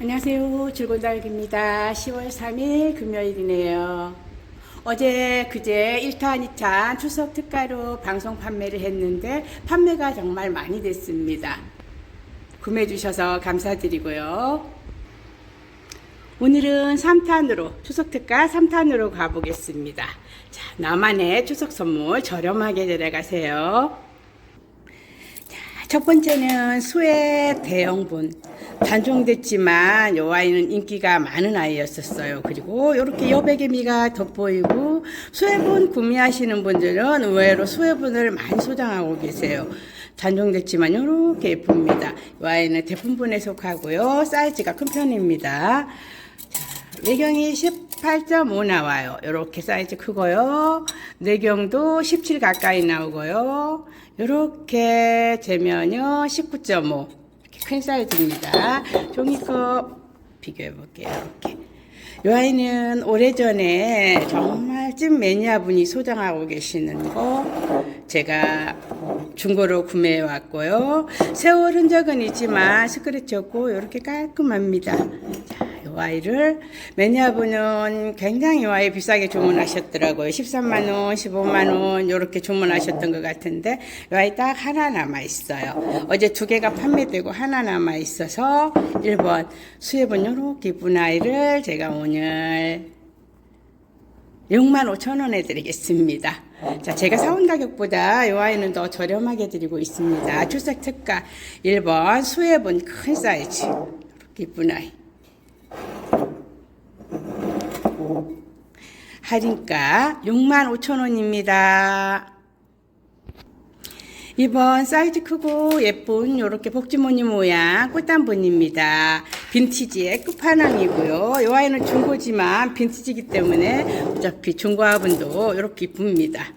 안녕하세요. 줄곤달기입니다. 10월 3일 금요일이네요. 어제 그제 1탄, 2탄 추석 특가로 방송 판매를 했는데 판매가 정말 많이 됐습니다. 구매해 주셔서 감사드리고요. 오늘은 3탄으로 추석 특가 3탄으로 가보겠습니다. 자, 나만의 추석 선물 저렴하게 데려가세요. 첫 번째는 수의 대형분. 단종됐지만 요 아이는 인기가 많은 아이였었어요. 그리고 이렇게 여백의 미가 돋보이고 수혜분 구매하시는 분들은 의외로 수혜분을 많이 소장하고 계세요. 단종됐지만 이렇게 예쁩니다. 이 아이는 대품분에 속하고요. 사이즈가 큰 편입니다. 내경이 18.5 나와요. 이렇게 사이즈 크고요. 내경도 17 가까이 나오고요. 이렇게 재면요 19.5 이렇게 큰 사이즈입니다. 종이컵 비교해 볼게요. 이렇게. 이 아이는 오래전에 정말 찐 매니아분이 소장하고 계시는 거 제가 중고로 구매해 왔고요. 세월 흔적은 있지만 스크래치 없고 이렇게 깔끔합니다. 자, 이 아이를 매니아분은 굉장히 이 아이 비싸게 주문하셨더라고요. 13만 원, 15만 원 이렇게 주문하셨던 것 같은데 이 아이 딱 하나 남아 있어요. 어제 두 개가 판매되고 하나 남아 있어서 1번 수혜분 이렇게 이쁜 아이를 제가 오늘 6만 5천 원에 드리겠습니다. 자, 제가 사온 가격보다 이 아이는 더 저렴하게 드리고 있습니다. 출석 특가 1번 수혜분 큰 사이즈 이쁜 아이. 할인가 6만 5천 원입니다. 이번 사이즈 크고 예쁜 이렇게 복지무늬 모양 꽃단분입니다. 빈티지의 끝판왕이고요. 이 아이는 중고지만 빈티지이기 때문에 어차피 중고화분도 이렇게 이쁩니다.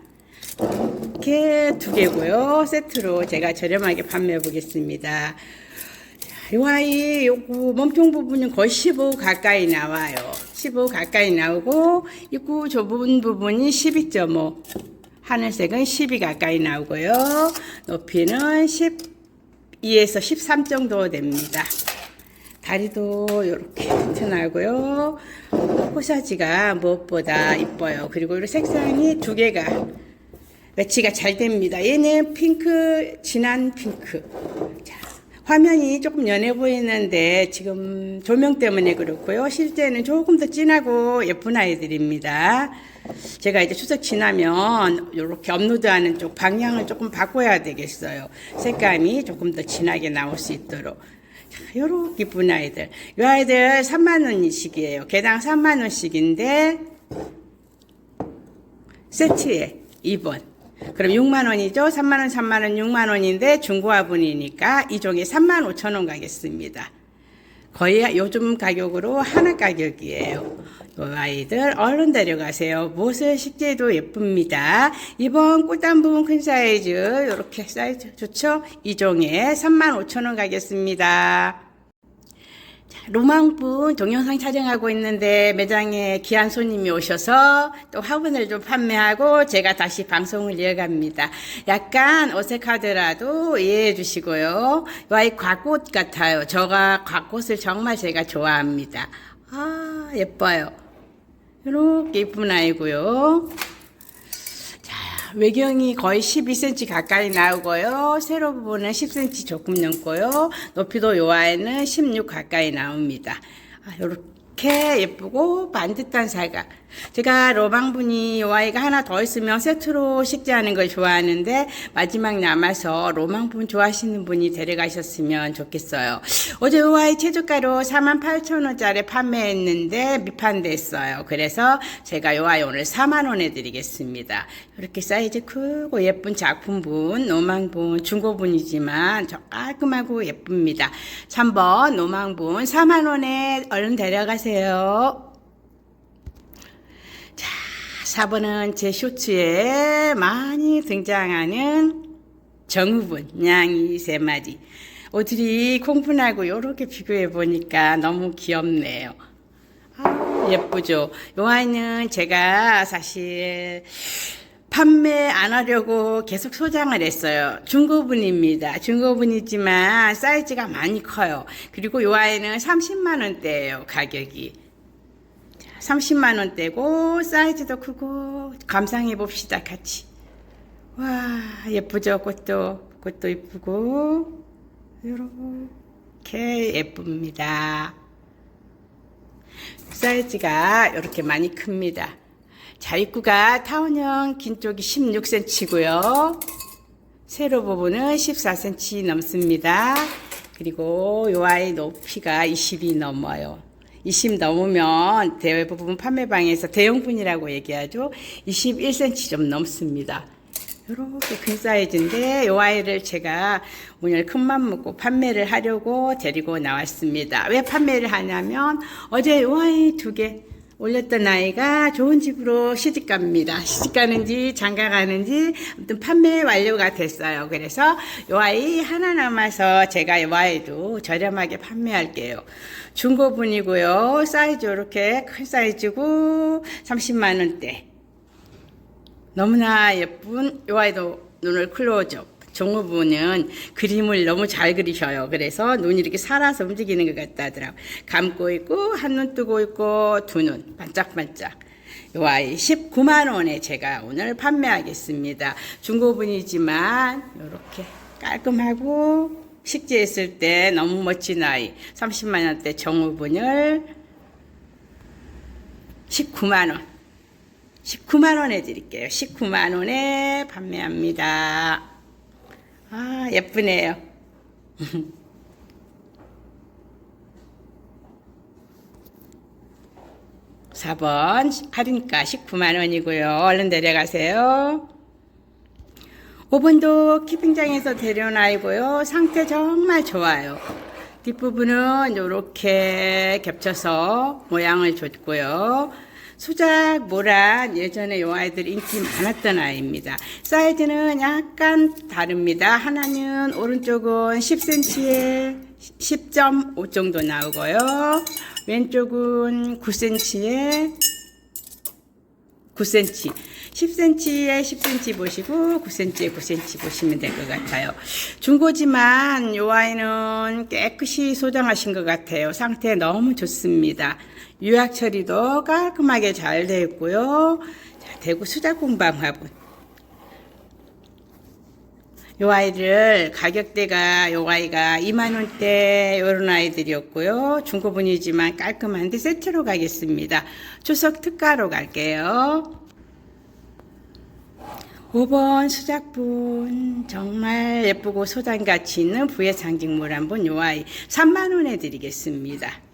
이렇게 두 개고요. 세트로 제가 저렴하게 판매해 보겠습니다. 이 아이 요거 몸통 부분은 거의 15 가까이 나와요. 15 가까이 나오고 입구 좁은 부분이 12.5 하늘색은 12 가까이 나오고요. 높이는 12에서 13 정도 됩니다. 다리도 이렇게 튼튼하고요. 코사지가 무엇보다 이뻐요. 그리고 이 색상이 두 개가 매치가 잘 됩니다. 얘는 핑크, 진한 핑크. 자, 화면이 조금 연해 보이는데 지금 조명 때문에 그렇고요. 실제는 조금 더 진하고 예쁜 아이들입니다. 제가 이제 추석 지나면 이렇게 업로드하는 쪽 방향을 조금 바꿔야 되겠어요. 색감이 조금 더 진하게 나올 수 있도록. 자, 요렇게 이쁜 아이들. 이 아이들 3만 원씩이에요. 개당 3만 원씩인데 세트에 2번. 그럼 6만 원이죠. 3만 원, 3만 원, 6만 원인데 중고화분이니까 이 종에 3만 5천 원 가겠습니다. 거의 요즘 가격으로 하나 가격이에요. 이 아이들 얼른 데려가세요. 무엇을 식재도 예쁩니다. 이번 꽃단 부분 큰 사이즈 이렇게 사이즈 좋죠? 이 종에 3만 5천 원 가겠습니다. 로망분 동영상 촬영하고 있는데 매장에 귀한 손님이 오셔서 또 화분을 좀 판매하고 제가 다시 방송을 이어갑니다. 약간 어색하더라도 이해해 주시고요. 와이 곽꽃 같아요. 저가 곽꽃을 정말 제가 좋아합니다. 아 예뻐요. 이렇게 예쁜 아이고요. 외경이 거의 12cm 가까이 나오고요. 세로 부분은 10cm 조금 넘고요. 높이도 요 아이는 16 가까이 나옵니다. 아, 요렇게 예쁘고 반듯한 사각. 제가 로망분이 요 아이가 하나 더 있으면 세트로 식재하는 걸 좋아하는데 마지막 남아서 로망분 좋아하시는 분이 데려가셨으면 좋겠어요. 어제 요 아이 최저가로 48,000원짜리 판매했는데 미판됐어요. 그래서 제가 요 아이 오늘 4만원에 드리겠습니다. 이렇게 사이즈 크고 예쁜 작품분, 노망분, 중고분이지만 저 깔끔하고 예쁩니다. 3번 노망분 4만원에 얼른 데려가세요. 4번은 제 쇼츠에 많이 등장하는 정우분, 냥이 세 마리. 옷들이 콩분하고 이렇게 비교해 보니까 너무 귀엽네요. 아, 예쁘죠? 요 아이는 제가 사실 판매 안 하려고 계속 소장을 했어요. 중고분입니다. 중고분이지만 사이즈가 많이 커요. 그리고 이 아이는 30만 원대예요. 가격이. 30만 원대고 사이즈도 크고 감상해 봅시다. 같이. 와 예쁘죠 꽃도 꽃도 예쁘고 이렇게 예쁩니다. 사이즈가 이렇게 많이 큽니다. 자, 입구가 타원형 긴 쪽이 16cm고요. 세로 부분은 14cm 넘습니다. 그리고 요 아이 높이가 20이 넘어요. 20 넘으면 대부분 판매방에서 대형분이라고 얘기하죠. 21cm 좀 넘습니다. 이렇게 큰 사이즈인데 이 아이를 제가 오늘 큰맘 먹고 판매를 하려고 데리고 나왔습니다. 왜 판매를 하냐면 어제 이 아이 두 개 올렸던 아이가 좋은 집으로 시집 갑니다. 시집 가는지 장가 가는지 아무튼 판매 완료가 됐어요. 그래서 이 아이 하나 남아서 제가 이 아이도 저렴하게 판매할게요. 중고분이고요. 사이즈 이렇게 큰 사이즈고 30만 원대. 너무나 예쁜 이 아이도 눈을 클로즈업. 종업부는 그림을 너무 잘 그리셔요. 그래서 눈이 이렇게 살아서 움직이는 것 같다 하더라고요. 감고 있고 한 눈 뜨고 있고 두 눈 반짝반짝. 이 아이 19만 원에 제가 오늘 판매하겠습니다. 중고분이지만 이렇게 깔끔하고 식재했을 때 너무 멋진 아이 30만 원대 정우분을 19만 원 19만 원에 드릴게요. 19만 원에 판매합니다. 아, 예쁘네요. 4번 할인가 19만 원이고요. 얼른 내려가세요. 5번도 키핑장에서 데려온 아이고요. 상태 정말 좋아요. 뒷부분은 이렇게 겹쳐서 모양을 줬고요. 수작 모란 예전에 요 아이들 인기 많았던 아이입니다. 사이즈는 약간 다릅니다. 하나는 오른쪽은 10cm에 10.5 정도 나오고요. 왼쪽은 9cm에 9cm. 10cm에 10cm 보시고 9cm에 9cm 보시면 될 것 같아요. 중고지만 이 아이는 깨끗이 소장하신 것 같아요. 상태 너무 좋습니다. 유약 처리도 깔끔하게 잘 되어 있고요. 자, 대구 수자공방 화분. 요 아이를 가격대가 요 아이가 2만 원대 요런 아이들이었고요. 중고분이지만 깔끔한데 세트로 가겠습니다. 추석 특가로 갈게요. 5번 수작분 정말 예쁘고 소장가치 있는 부의 상징물 한번 요 아이 3만 원에 드리겠습니다.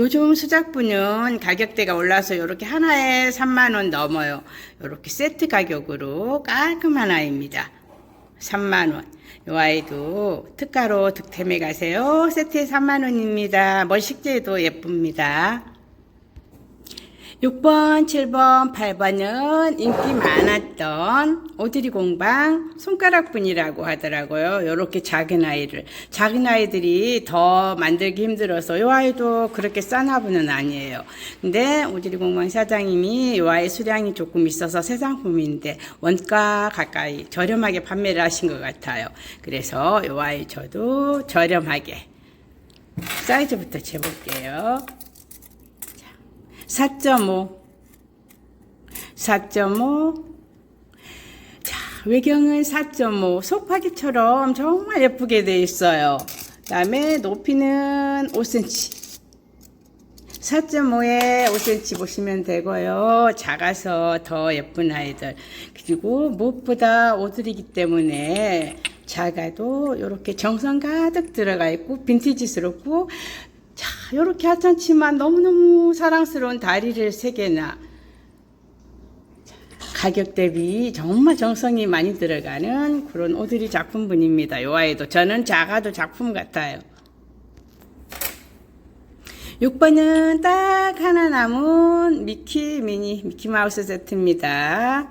요즘 수작분은 가격대가 올라서 이렇게 하나에 3만 원 넘어요. 이렇게 세트 가격으로 깔끔한 아이입니다. 3만 원. 이 아이도 특가로 득템해 가세요. 세트에 3만 원입니다. 멀식제도 예쁩니다. 6번, 7번, 8번은 인기 많았던 오드리 공방 손가락분이라고 하더라고요. 이렇게 작은 아이를. 작은 아이들이 더 만들기 힘들어서 이 아이도 그렇게 싼 화분은 아니에요. 근데 오드리 공방 사장님이 이 아이 수량이 조금 있어서 새 상품인데 원가 가까이 저렴하게 판매를 하신 것 같아요. 그래서 이 아이 저도 저렴하게 사이즈부터 재볼게요. 4.5 4.5 자, 외경은 4.5 속파기처럼 정말 예쁘게 되어 있어요. 그다음에 높이는 5cm 4.5에 5cm 보시면 되고요. 작아서 더 예쁜 아이들. 그리고 무엇보다 오들이기 때문에 작아도 이렇게 정성 가득 들어가 있고 빈티지스럽고 자, 이렇게 하찮지만 너무너무 사랑스러운 다리를 세 개나 가격 대비 정말 정성이 많이 들어가는 그런 오드리 작품분입니다. 요 아이도 저는 작아도 작품 같아요. 6번은 딱 하나 남은 미키 미니 미키 마우스 세트입니다.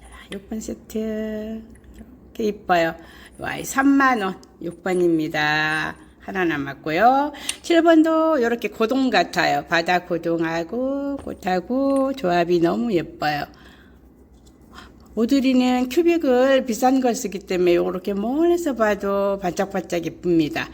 자, 6번 세트 이렇게 이뻐요. 요 아이 3만 원 6번입니다. 하나 남았고요. 7번도 이렇게 고동 같아요. 바다 고동하고 꽃하고 조합이 너무 예뻐요. 오드리는 큐빅을 비싼 걸 쓰기 때문에 이렇게 멀리서 봐도 반짝반짝 예쁩니다.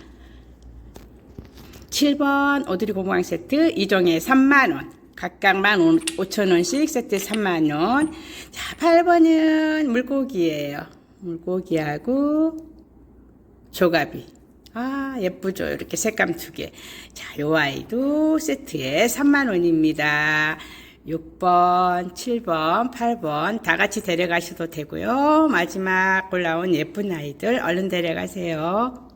7번 오드리 고구마 세트 2종에 3만원 각각 15,000원씩 세트 3만원 자 8번은 물고기예요 물고기하고 조가비 아 예쁘죠 이렇게 색감 두개자요 아이도 세트에 3만원입니다 6번, 7번, 8번 다 같이 데려가셔도 되고요. 마지막 올라온 예쁜 아이들 얼른 데려가세요.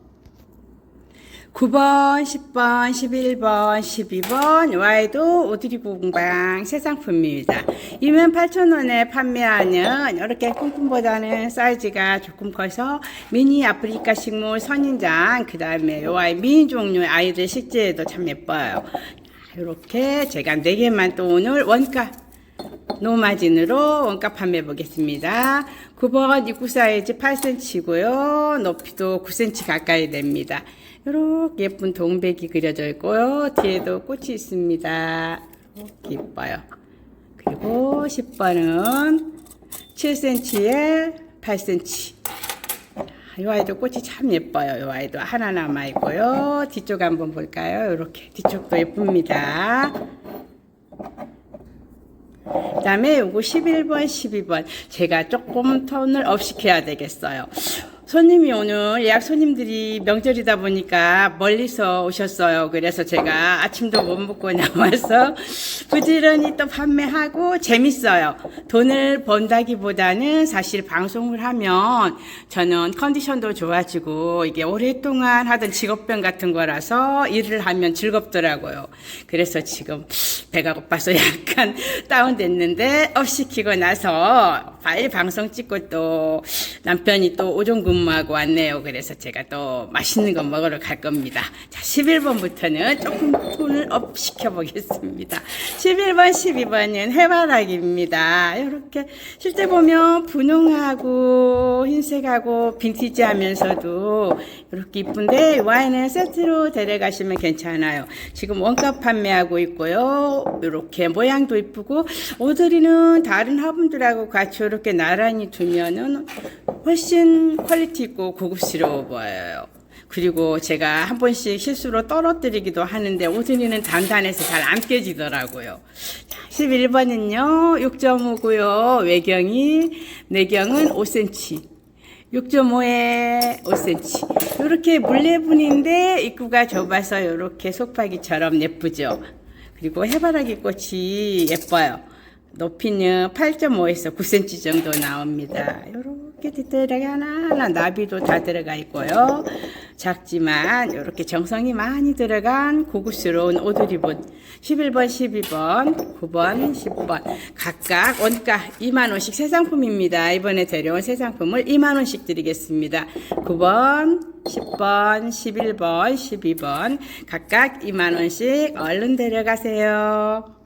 9번, 10번, 11번, 12번 와이도 오드리 공방 새 상품입니다. 28,000원에 판매하는 이렇게 콩콩보다는 사이즈가 조금 커서 미니 아프리카 식물 선인장 그 다음에 요 아이 미니 종류의 아이들 식재에도 참 예뻐요. 이렇게 제가 4개만 또 오늘 원가 노마진으로 원가 판매해 보겠습니다. 9번 입구 사이즈 8cm고요. 높이도 9cm 가까이 됩니다. 이렇게 예쁜 동백이 그려져 있고요. 뒤에도 꽃이 있습니다. 이뻐요. 그리고 10번은 7cm에 8cm. 이 아이도 꽃이 참 예뻐요. 이 아이도 하나 남아 있고요. 뒤쪽 한번 볼까요? 이렇게 뒤쪽도 예쁩니다. 그 다음에 요거 11번, 12번. 제가 조금 톤을 업 시켜야 되겠어요. 손님이 오늘 예약 손님들이 명절이다 보니까 멀리서 오셨어요. 그래서 제가 아침도 못 먹고 나와서 부지런히 또 판매하고 재밌어요. 돈을 번다기보다는 사실 방송을 하면 저는 컨디션도 좋아지고 이게 오랫동안 하던 직업병 같은 거라서 일을 하면 즐겁더라고요. 그래서 지금 배가 고파서 약간 다운됐는데 업 시키고 나서 빨리 방송 찍고 또 남편이 또 오전 근무 하고 왔네요. 그래서 제가 또 맛있는 거 먹으러 갈 겁니다. 자, 11번부터는 조금 톤을 업 시켜보겠습니다. 11번, 12번은 해바라기입니다. 이렇게 실제 보면 분홍하고 흰색하고 빈티지 하면서도 이렇게 이쁜데 와인은 세트로 데려가시면 괜찮아요. 지금 원가 판매하고 있고요. 이렇게 모양도 이쁘고 오드리는 다른 화분들하고 같이 이렇게 나란히 두면은 훨씬 퀄리티 있고 고급스러워 보여요. 그리고 제가 한 번씩 실수로 떨어뜨리기도 하는데 오드리는 단단해서 잘 안 깨지더라고요. 11번은요, 6.5고요. 외경이, 내경은 5cm. 6.5에 5cm. 이렇게 물레분인데 입구가 좁아서 이렇게 속박이처럼 예쁘죠. 그리고 해바라기 꽃이 예뻐요. 높이는 8.5에서 9cm 정도 나옵니다. 이렇게 디테일하게 하나하나 나비도 다 들어가 있고요. 작지만 이렇게 정성이 많이 들어간 고급스러운 오드리본 11번, 12번, 9번, 10번 각각 원가 2만원씩 새 상품입니다. 이번에 데려온 새 상품을 2만원씩 드리겠습니다. 9번, 10번, 11번, 12번 각각 2만원씩 얼른 데려가세요.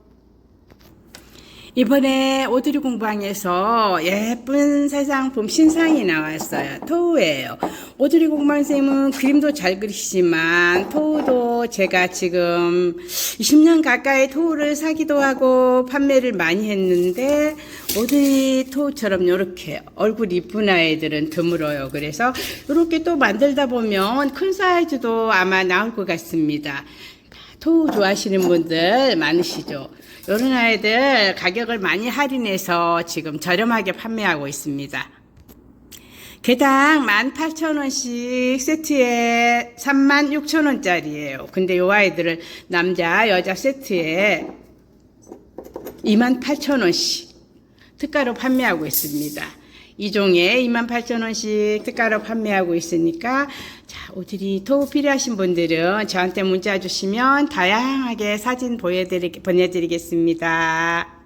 이번에 오드리 공방에서 예쁜 새 상품 신상이 나왔어요. 토우예요. 오드리 공방 쌤은 그림도 잘 그리시지만 토우도 제가 지금 20년 가까이 토우를 사기도 하고 판매를 많이 했는데 오드리 토우처럼 이렇게 얼굴 이쁜 아이들은 드물어요. 그래서 이렇게 또 만들다 보면 큰 사이즈도 아마 나올 것 같습니다. 토우 좋아하시는 분들 많으시죠? 이런 아이들 가격을 많이 할인해서 지금 저렴하게 판매하고 있습니다. 개당 18,000원씩 세트에 36,000원짜리예요. 근데 이 아이들은 남자, 여자 세트에 28,000원씩 특가로 판매하고 있습니다. 이 종에 28,000원씩 특가로 판매하고 있으니까 자, 오드리 토우 필요하신 분들은 저한테 문자 주시면 다양하게 사진 보여드리, 보내드리겠습니다.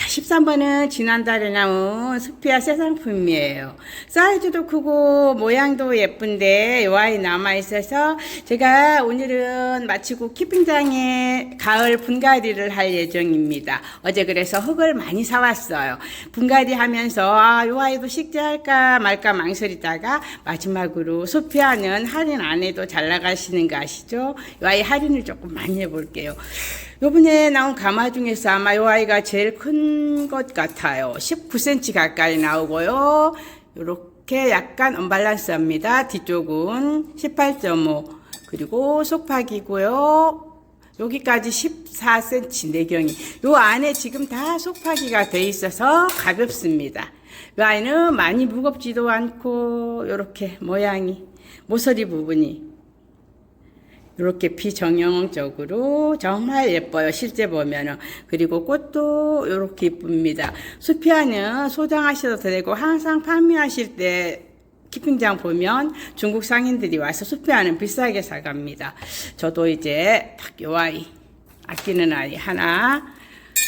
자, 13번은 지난달에 나온 스피아 새 상품이에요. 사이즈도 크고 모양도 예쁜데 요 아이 남아있어서 제가 오늘은 마치고 키핑장에 가을 분갈이를 할 예정입니다. 어제 그래서 흙을 많이 사왔어요. 분갈이 하면서 아, 요 아이도 식재할까 말까 망설이다가 마지막으로 소피아는 할인 안 해도 잘 나가시는 거 아시죠? 요 아이 할인을 조금 많이 해볼게요. 요번에 나온 가마 중에서 아마 요 아이가 제일 큰 것 같아요. 19cm 가까이 나오고요. 요렇게 약간 언밸런스합니다. 뒤쪽은 18.5 그리고 속팍이고요. 여기까지 14cm 내경이. 요 안에 지금 다 속파기가 돼 있어서 가볍습니다. 요 아이는 많이 무겁지도 않고 요렇게 모양이 모서리 부분이 이렇게 비정형적으로 정말 예뻐요. 실제 보면은. 그리고 꽃도 이렇게 이쁩니다. 수피아는 소장하셔도 되고 항상 판매하실 때 키핑장 보면 중국 상인들이 와서 수피아는 비싸게 사갑니다. 저도 이제 딱 요 아이 아끼는 아이 하나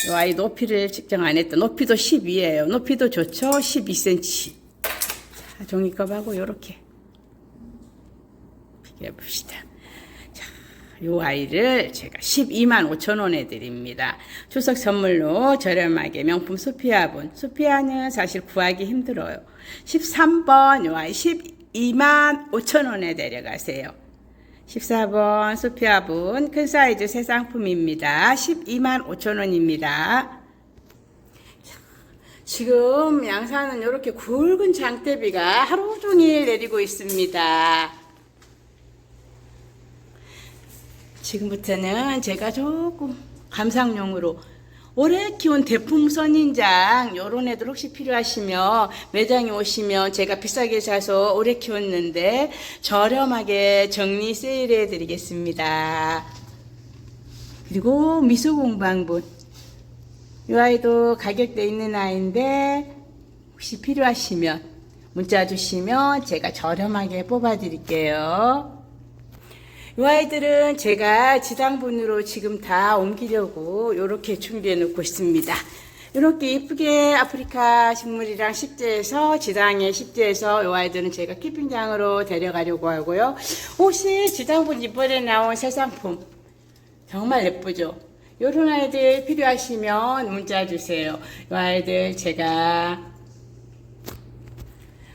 요 아이 높이를 측정 안 했다. 높이도 12예요. 높이도 좋죠. 12cm. 자, 종이컵하고 요렇게 비교해 봅시다. 요 아이를 제가 12만 5천 원에 드립니다. 추석 선물로 저렴하게 명품 수피아분. 수피아는 사실 구하기 힘들어요. 13번 요 아이 12만 5천 원에 데려가세요. 14번 수피아분 큰 사이즈 새 상품입니다. 12만 5천 원입니다. 지금 양산은 이렇게 굵은 장대비가 하루 종일 내리고 있습니다. 지금부터는 제가 조금 감상용으로 오래 키운 대품 선인장 요런 애들 혹시 필요하시면 매장에 오시면 제가 비싸게 사서 오래 키웠는데 저렴하게 정리 세일해 드리겠습니다. 그리고 미소공방분 이 아이도 가격대 있는 아이인데 혹시 필요하시면 문자 주시면 제가 저렴하게 뽑아 드릴게요. 이 아이들은 제가 지당분으로 지금 다 옮기려고 이렇게 준비해 놓고 있습니다. 이렇게 이쁘게 아프리카 식물이랑 식재해서 지당에 식재해서 이 아이들은 제가 키핑장으로 데려가려고 하고요. 혹시 지당분 이번에 나온 새 상품 정말 예쁘죠? 이런 아이들 필요하시면 문자 주세요. 이 아이들 제가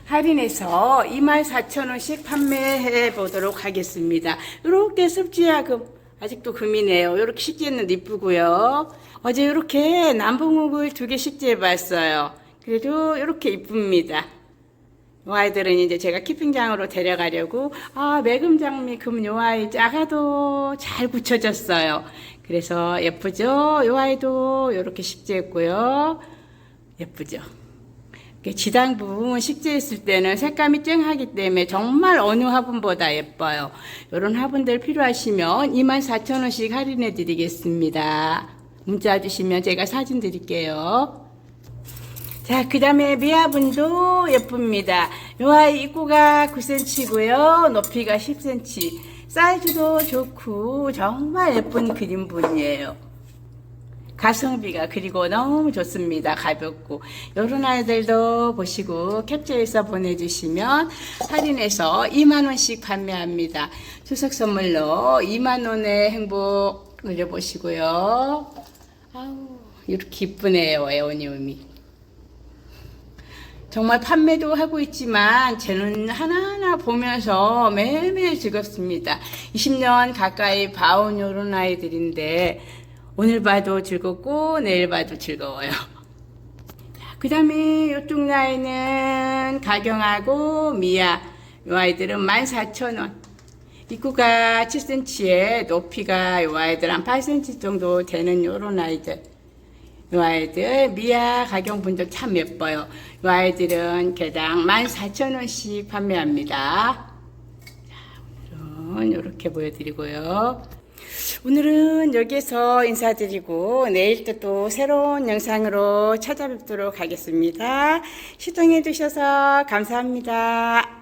할인해서 24,000원씩 판매해 보도록 하겠습니다. 이렇게 습지하금 아직도 금이네요. 이렇게 식재는 이쁘고요. 어제 이렇게 남북묵을 두 개 식재해 봤어요. 그래도 이렇게 이쁩니다. 요 아이들은 이제 제가 키핑장으로 데려가려고 아 매금장미 금 요 아이 작아도 잘 붙여졌어요. 그래서 예쁘죠? 요 아이도 이렇게 식재했고요. 예쁘죠? 지당 부분 식재했을 때는 색감이 쨍하기 때문에 정말 어느 화분보다 예뻐요. 이런 화분들 필요하시면 24,000원씩 할인해 드리겠습니다. 문자 주시면 제가 사진 드릴게요. 자, 그 다음에 미아분도 예쁩니다. 요 아이 입구가 9cm고요. 높이가 10cm. 사이즈도 좋고 정말 예쁜 그림분이에요. 가성비가 그리고 너무 좋습니다. 가볍고 요런 아이들도 보시고 캡처해서 보내주시면 할인해서 2만 원씩 판매합니다. 추석 선물로 2만 원의 행복 올려보시고요. 아우 이렇게 이쁘네요. 에오니움이. 정말 판매도 하고 있지만 저는 하나하나 보면서 매일매일 즐겁습니다. 20년 가까이 봐온 요런 아이들인데 오늘 봐도 즐겁고 내일 봐도 즐거워요. 그 다음에 이쪽 나이는 가경하고 미아. 이 아이들은 14,000원. 입구가 7cm에 높이가 이 아이들 한 8cm 정도 되는 요런 아이들. 이 아이들 미아 가경분도 참 예뻐요. 이 아이들은 개당 14,000원씩 판매합니다. 자, 오늘은 이렇게 보여드리고요 오늘은 여기서 인사드리고 내일 또, 또 새로운 영상으로 찾아뵙도록 하겠습니다. 시청해 주셔서 감사합니다.